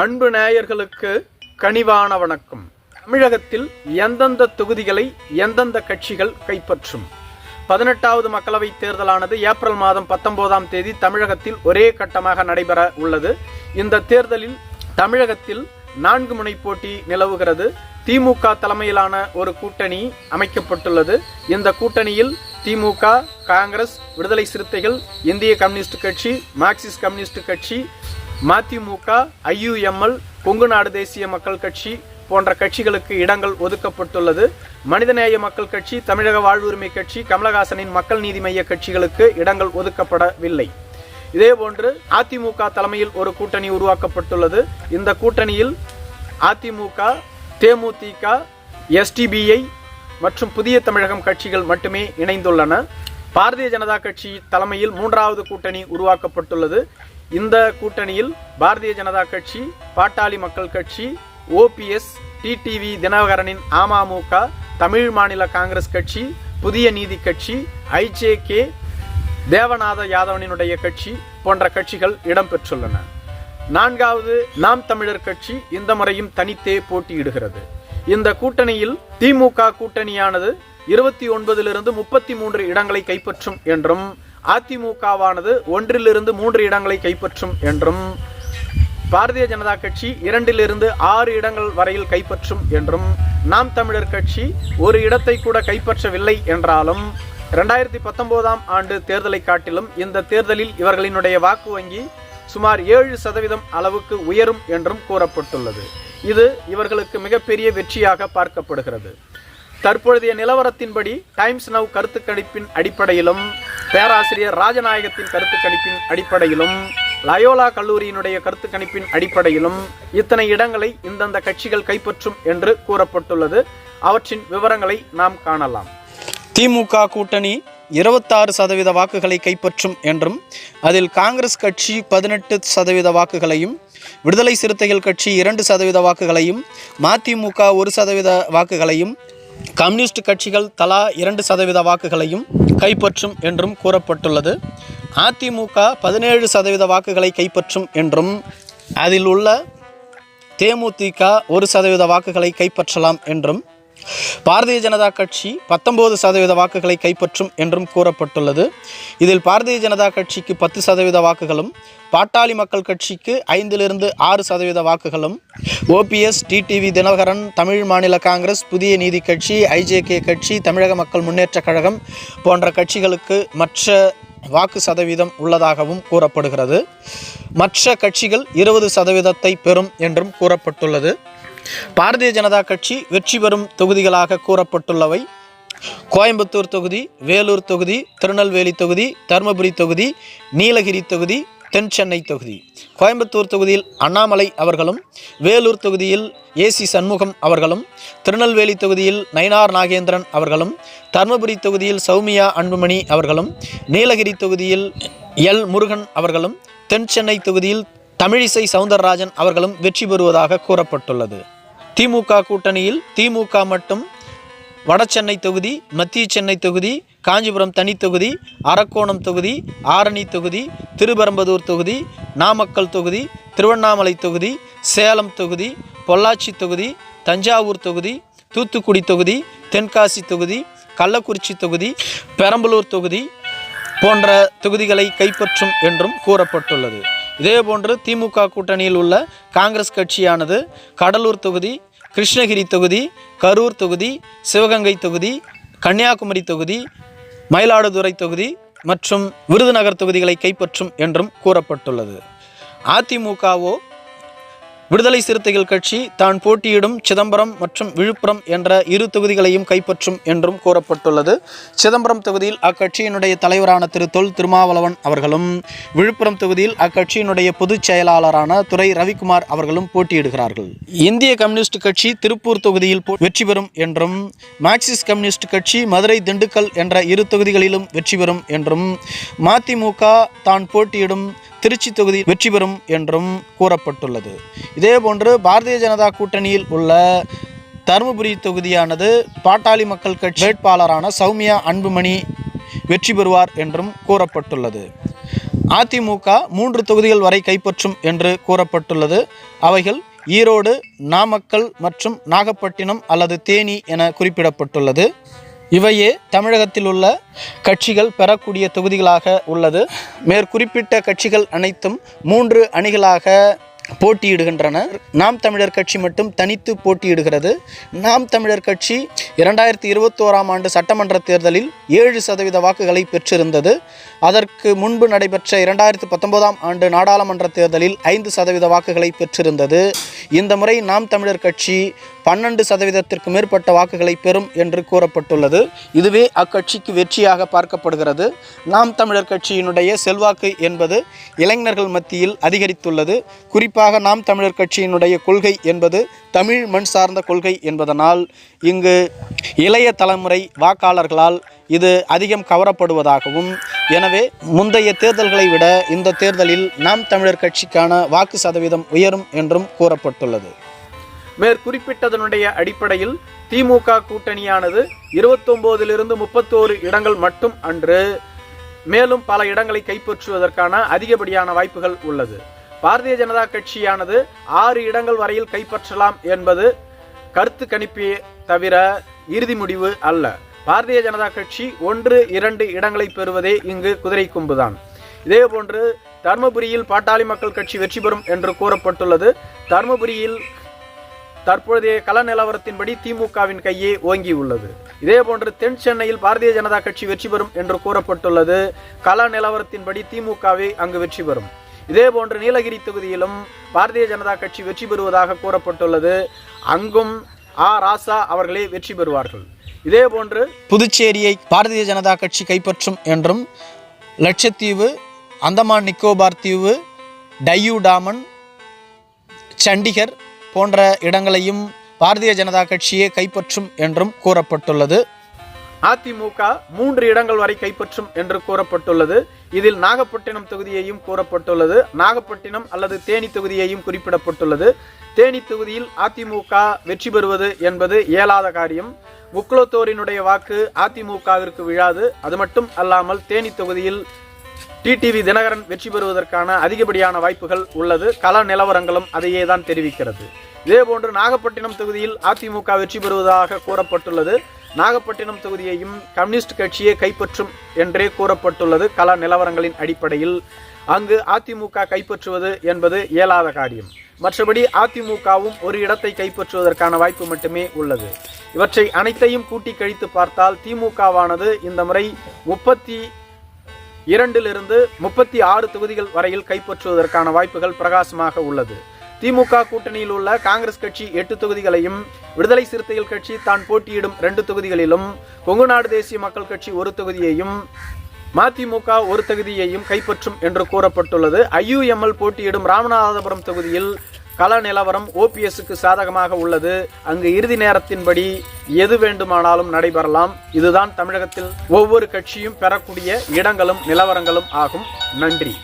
அன்பு நேயர்களுக்கு கனிவான வணக்கம். தமிழகத்தில் எந்தெந்த தொகுதிகளை எந்தெந்த கட்சிகள் கைப்பற்றும்? பதினெட்டாவது மக்களவைத் தேர்தலானது ஏப்ரல் மாதம் பத்தொன்பதாம் தேதி தமிழகத்தில் ஒரே கட்டமாக நடைபெற உள்ளது. இந்த தேர்தலில் தமிழகத்தில் நான்கு முனை போட்டி நிலவுகிறது. திமுக தலைமையிலான ஒரு கூட்டணி அமைக்கப்பட்டுள்ளது. இந்த கூட்டணியில் திமுக காங்கிரஸ் விடுதலை சிறுத்தைகள் இந்திய கம்யூனிஸ்ட் கட்சி மார்க்சிஸ்ட் கம்யூனிஸ்ட் கட்சி மதிமுக ஐயுஎம்எல் கொங்கு நாடு தேசிய மக்கள் கட்சி போன்ற கட்சிகளுக்கு இடங்கள் ஒதுக்கப்பட்டுள்ளது. மனிதநேய மக்கள் கட்சி தமிழக வாழ்வுரிமை கட்சி கமலஹாசனின் மக்கள் நீதி மைய கட்சிகளுக்கு இடங்கள் ஒதுக்கப்படவில்லை. இதேபோன்று அதிமுக தலைமையில் ஒரு கூட்டணி உருவாக்கப்பட்டுள்ளது. இந்த கூட்டணியில் அதிமுக தேமுதிக எஸ்டிபிஐ மற்றும் புதிய தமிழகம் கட்சிகள் மட்டுமே இணைந்துள்ளன. பாரதிய ஜனதா கட்சி தலைமையில் மூன்றாவது கூட்டணி உருவாக்கப்பட்டுள்ளது. இந்த கூட்டணியில் பாரதிய ஜனதா கட்சி பாட்டாளி மக்கள் கட்சி ஓபிஎஸ் டிடிவி தினகரனின் அமமுக தமிழ் மாநில காங்கிரஸ் கட்சி புதிய நீதி கட்சி ஐஜேகே தேவநாத யாதவனினுடைய கட்சி போன்ற கட்சிகள் இடம்பெற்றுள்ளன. நான்காவது நாம் தமிழர் கட்சி இந்த முறையும் தனித்தே போட்டியிடுகிறது. இந்த கூட்டணியில் திமுக கூட்டணியானது இருபத்தி ஒன்பதிலிருந்து முப்பத்தி மூன்று இடங்களை கைப்பற்றும் என்றும் அதிமுகவானது ஒன்றிலிருந்து மூன்று இடங்களை கைப்பற்றும் என்றும் பாரதிய ஜனதா கட்சி இரண்டிலிருந்து ஆறு இடங்கள் வரையில் கைப்பற்றும் என்றும் நாம் தமிழர் கட்சி ஒரு இடத்தை கூட கைப்பற்றவில்லை என்றாலும் இரண்டாயிரத்தி பத்தொன்பதாம் ஆண்டு தேர்தலை காட்டிலும் இந்த தேர்தலில் இவர்களினுடைய வாக்கு வங்கி சுமார் ஏழு சதவீதம் அளவுக்கு உயரும் என்றும் கூறப்பட்டுள்ளது. இது இவர்களுக்கு மிகப்பெரிய வெற்றியாக பார்க்கப்படுகிறது. தற்பொழுதைய நிலவரத்தின்படி டைம்ஸ் நவ் கருத்து கணிப்பின் அடிப்படையிலும் பேராசிரியர் ராஜநாயகத்தின் கருத்து கணிப்பின் அடிப்படையிலும் லயோலா கல்லூரியினுடைய கருத்து கணிப்பின் அடிப்படையிலும் இத்தனை இடங்களை இந்தந்த கட்சிகள் கைப்பற்றும் என்று கூறப்பட்டுள்ளது. அவற்றின் விவரங்களை நாம் காணலாம். திமுக கூட்டணி இருபத்தாறு சதவீத வாக்குகளை கைப்பற்றும் என்றும் அதில் காங்கிரஸ் கட்சி பதினெட்டு சதவீத வாக்குகளையும் விடுதலை சிறுத்தைகள் கட்சி இரண்டு சதவீத வாக்குகளையும் மதிமுக ஒரு சதவீத வாக்குகளையும் கம்யூனிஸ்ட் கட்சிகள் தலா இரண்டு சதவீத வாக்குகளையும் கைப்பற்றும் என்றும் கூறப்பட்டுள்ளது. அதிமுக பதினேழு சதவீத வாக்குகளை கைப்பற்றும் என்றும் அதில் உள்ள தேமுதிக ஒரு சதவீத வாக்குகளை கைப்பற்றலாம் என்றும் பாரதிய ஜனதா கட்சி பத்தொன்பது சதவீத வாக்குகளை கைப்பற்றும் என்றும் கூறப்பட்டுள்ளது. இதில் பாரதிய ஜனதா கட்சிக்கு பத்து சதவீத வாக்குகளும் பாட்டாளி மக்கள் கட்சிக்கு ஐந்திலிருந்து ஆறு சதவீத வாக்குகளும் ஓபிஎஸ் டிடிவி தினகரன் தமிழ் மாநில காங்கிரஸ் புதிய நீதி கட்சி ஐஜேகே கட்சி தமிழக மக்கள் முன்னேற்றக் கழகம் போன்ற கட்சிகளுக்கு மற்ற வாக்கு சதவீதம் உள்ளதாகவும் கூறப்படுகிறது. மற்ற கட்சிகள் இருபது சதவீதத்தை பெறும் என்றும் கூறப்பட்டுள்ளது. பாரதிய ஜனதா கட்சி வெற்றி பெறும் தொகுதிகளாக கூறப்பட்டுள்ளவை. கோயம்புத்தூர் தொகுதி வேலூர் தொகுதி திருநெல்வேலி தொகுதி தருமபுரி தொகுதி நீலகிரி தொகுதி தென் சென்னை தொகுதி. கோயம்புத்தூர் தொகுதியில் அண்ணாமலை அவர்களும் வேலூர் தொகுதியில் ஏசி சண்முகம் அவர்களும் திருநெல்வேலி தொகுதியில் நயினார் நாகேந்திரன் அவர்களும் தருமபுரி தொகுதியில் சௌமியா அன்புமணி அவர்களும் நீலகிரி தொகுதியில் எல் முருகன் அவர்களும் தென் சென்னை தொகுதியில் தமிழிசை சவுந்தரராஜன் அவர்களும் வெற்றி பெறுவதாக கூறப்பட்டுள்ளது. திமுக கூட்டணியில் திமுக மட்டும் வடசென்னை தொகுதி மத்திய சென்னை தொகுதி காஞ்சிபுரம் தனி தொகுதி அரக்கோணம் தொகுதி ஆரணி தொகுதி திருபெரம்பதூர் தொகுதி நாமக்கல் தொகுதி திருவண்ணாமலை தொகுதி சேலம் தொகுதி பொள்ளாச்சி தொகுதி தஞ்சாவூர் தொகுதி தூத்துக்குடி தொகுதி தென்காசி தொகுதி கள்ளக்குறிச்சி தொகுதி பெரம்பலூர் தொகுதி போன்ற தொகுதிகளை கைப்பற்றும் என்றும் கூறப்பட்டுள்ளது. இதேபோன்று திமுக கூட்டணியில் உள்ள காங்கிரஸ் கட்சியானது கடலூர் தொகுதி கிருஷ்ணகிரி தொகுதி கரூர் தொகுதி சிவகங்கை தொகுதி கன்னியாகுமரி தொகுதி மயிலாடுதுறை தொகுதி மற்றும் விருதுநகர் தொகுதிகளை கைப்பற்றும் என்றும் கூறப்பட்டுள்ளது. அதிமுகவோ விடுதலை சிறுத்தைகள் கட்சி தான் போட்டியிடும் சிதம்பரம் மற்றும் விழுப்புரம் என்ற இரு தொகுதிகளையும் கைப்பற்றும் என்றும் கூறப்பட்டுள்ளது. சிதம்பரம் தொகுதியில் அக்கட்சியினுடைய தலைவரான திரு தொல் திருமாவளவன் அவர்களும் விழுப்புரம் தொகுதியில் அக்கட்சியினுடைய பொதுச் செயலாளரான துறை ரவிக்குமார் அவர்களும் போட்டியிடுகிறார்கள். இந்திய கம்யூனிஸ்ட் கட்சி திருப்பூர் தொகுதியில் போ- வெற்றி பெறும் என்றும் மார்க்சிஸ்ட் கம்யூனிஸ்ட் கட்சி மதுரை திண்டுக்கல் என்ற இரு தொகுதிகளிலும் வெற்றி பெறும் என்றும் மதிமுக தான் போட்டியிடும் திருச்சி தொகுதி வெற்றி பெறும் என்றும் கூறப்பட்டுள்ளது. இதேபோன்று பாரதிய ஜனதா கூட்டணியில் உள்ள தருமபுரி தொகுதியானது பாட்டாளி மக்கள் கட்சி வேட்பாளரான சௌமியா அன்புமணி வெற்றி பெறுவார் என்றும் கூறப்பட்டுள்ளது. அதிமுக மூன்று தொகுதிகள் வரை கைப்பற்றும் என்று கூறப்பட்டுள்ளது. அவைகள் ஈரோடு நாமக்கல் மற்றும் நாகப்பட்டினம் அல்லது தேனி என குறிப்பிடப்பட்டுள்ளது. இவையே தமிழகத்தில் உள்ள கட்சிகள் பெறக்கூடிய தொகுதிகளாக உள்ளது. மேற்குறிப்பிட்ட கட்சிகள் அனைத்தும் மூன்று அணிகளாக போட்டியிடுகின்றன. நாம் தமிழர் கட்சி மட்டும் தனித்து போட்டியிடுகிறது. நாம் தமிழர் கட்சி இரண்டாயிரத்தி இருபத்தோராம் ஆண்டு சட்டமன்ற தேர்தலில் ஏழு சதவீத வாக்குகளை பெற்றிருந்தது. அதற்கு முன்பு நடைபெற்ற இரண்டாயிரத்தி பத்தொன்பதாம் ஆண்டு நாடாளுமன்ற தேர்தலில் ஐந்து சதவீத வாக்குகளை பெற்றிருந்தது. இந்த முறை நாம் தமிழர் கட்சி பன்னெண்டு சதவீதத்திற்கு மேற்பட்ட வாக்குகளை பெறும் என்று கூறப்பட்டுள்ளது. இதுவே அக்கட்சிக்கு வெற்றியாக பார்க்கப்படுகிறது. நாம் தமிழர் கட்சியினுடைய செல்வாக்கு என்பது இளைஞர்கள் மத்தியில் அதிகரித்துள்ளது. குறிப்பாக நாம் தமிழர் கட்சியினுடைய கொள்கை என்பது தமிழ் மண் சார்ந்த கொள்கை என்பதனால் இங்கு இளைய தலைமுறை வாக்காளர்களால் இது அதிகம் கவரப்படுவதாகவும் எனவே முந்தைய தேர்தல்களை விட இந்த தேர்தலில் நாம் தமிழர் கட்சிக்கான வாக்கு சதவீதம் உயரும் என்றும் கூறப்பட்டுள்ளது. மேற்குறிப்பிட்டதனுடைய அடிப்படையில் திமுக கூட்டணியானது இருபத்தொன்பதிலிருந்து முப்பத்தோரு இடங்கள் மட்டும் அன்று. மேலும் பல இடங்களை கைப்பற்றுவதற்கான அதிகப்படியான வாய்ப்புகள் உள்ளது. பாரதிய ஜனதா கட்சியானது ஆறு இடங்கள் வரையில் கைப்பற்றலாம் என்பது கருத்து கணிப்பே தவிர இறுதி முடிவு அல்ல. பாரதிய ஜனதா கட்சி ஒன்று இரண்டு இடங்களை பெறுவதே இங்கு குதிரை கும்புதான். இதேபோன்று தருமபுரியில் பாட்டாளி மக்கள் கட்சி வெற்றி பெறும் என்று கூறப்பட்டுள்ளது. தருமபுரியில் தற்போதைய கள நிலவரத்தின்படி திமுகவின் கையே ஓங்கி உள்ளது இதேபோன்று தென் சென்னையில் பாரதிய ஜனதா கட்சி வெற்றி பெறும் என்று கூறப்பட்டுள்ளது. கள நிலவரத்தின்படி திமுகவே அங்கு வெற்றி பெறும். இதேபோன்று நீலகிரி தொகுதியிலும் பாரதிய ஜனதா கட்சி வெற்றி பெறுவதாக கூறப்பட்டுள்ளது. அங்கும் ஆ ராசா அவர்களே வெற்றி பெறுவார்கள். இதேபோன்று புதுச்சேரியை பாரதிய ஜனதா கட்சி கைப்பற்றும் என்றும் லட்சத்தீவு அந்தமான் நிக்கோபார் தீவு டையூ டாமன் சண்டிகர் போன்ற இடங்களையும் பாரதிய ஜனதா கட்சியே கைப்பற்றும் என்றும் கூறப்பட்டுள்ளது. அதிமுக மூன்று இடங்கள் வரை கைப்பற்றும் என்று கூறப்பட்டுள்ளது. இதில் நாகப்பட்டினம் தொகுதியையும் கூறப்பட்டுள்ளது. நாகப்பட்டினம் அல்லது தேனி தொகுதியையும் குறிப்பிடப்பட்டுள்ளது. தேனி தொகுதியில் அதிமுக வெற்றி பெறுவது என்பது இயலாத காரியம். முக்குளத்தோரினுடைய வாக்கு அதிமுகவிற்கு விழாது. அது மட்டும் அல்லாமல் தேனி தொகுதியில் டிடிவி தினகரன் வெற்றி பெறுவதற்கான அதிகப்படியான வாய்ப்புகள் உள்ளது. கள நிலவரங்களும் அதையே தான் தெரிவிக்கிறது. இதேபோன்று நாகப்பட்டினம் தொகுதியில் அதிமுக வெற்றி பெறுவதாக கூறப்பட்டுள்ளது. நாகப்பட்டினம் தொகுதியையும் கம்யூனிஸ்ட் கட்சியே கைப்பற்றும் என்றே கூறப்பட்டுள்ளது. கள நிலவரங்களின் அடிப்படையில் அங்கு அதிமுக கைப்பற்றுவது என்பது இயலாத காரியம். மற்றபடி அதிமுகவும் ஒரு இடத்தை கைப்பற்றுவதற்கான வாய்ப்பு மட்டுமே உள்ளது. இவற்றை அனைத்தையும் கூட்டி கழித்து பார்த்தால் திமுகவானது இந்த முறை முப்பத்தி இரண்டிலிருந்து முப்பத்தி ஆறு தொகுதிகள் வரையில் கைப்பற்றுவதற்கான வாய்ப்புகள் பிரகாசமாக உள்ளது. திமுக கூட்டணியில் உள்ள காங்கிரஸ் கட்சி எட்டு தொகுதிகளையும் விடுதலை சிறுத்தைகள் கட்சி தான் போட்டியிடும் ரெண்டு தொகுதிகளிலும் கொங்கு நாடு தேசிய மக்கள் கட்சி ஒரு தொகுதியையும் மதிமுக ஒரு தொகுதியையும் கைப்பற்றும் என்று கூறப்பட்டுள்ளது. ஐயுஎம்எல் போட்டியிடும் ராமநாதபுரம் தொகுதியில் கள நிலவரம் ஓபிஎஸ்க்கு சாதகமாக உள்ளது. அங்கு இறுதி நேரத்தின்படி எது வேண்டுமானாலும் நடைபெறலாம். இதுதான் தமிழகத்தில் ஒவ்வொரு கட்சியும் பெறக்கூடிய இடங்களும் நிலவரங்களும் ஆகும். நன்றி.